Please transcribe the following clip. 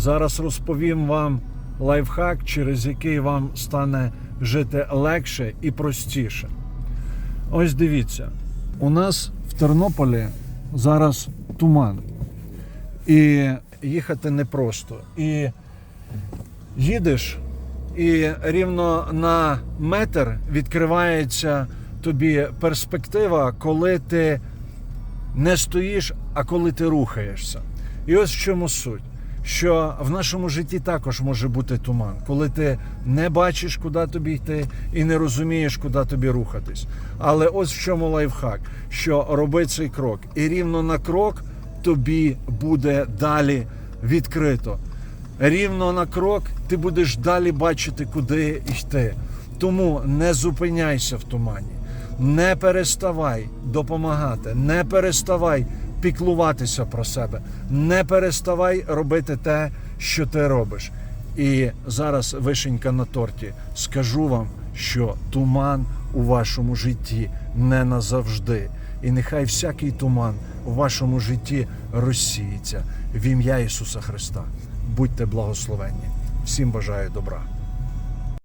Зараз розповім вам лайфхак, через який вам стане жити легше і простіше. Ось дивіться, у нас в Тернополі зараз туман. І їхати непросто. І їдеш, і рівно на метр відкривається тобі перспектива, коли ти не стоїш, а коли ти рухаєшся. І ось в чому суть. Що в нашому житті також може бути туман, коли ти не бачиш, куди тобі йти, і не розумієш, куди тобі рухатись. Але ось в чому лайфхак, що роби цей крок, і рівно на крок тобі буде далі відкрито. Рівно на крок ти будеш далі бачити, куди йти. Тому не зупиняйся в тумані, не переставай допомагати, не переставай піклуватися про себе, не переставай робити те, що ти робиш. І зараз вишенька на торті. Скажу вам, що туман у вашому житті не назавжди. І нехай всякий туман у вашому житті розсіється в ім'я Ісуса Христа. Будьте благословенні. Всім бажаю добра.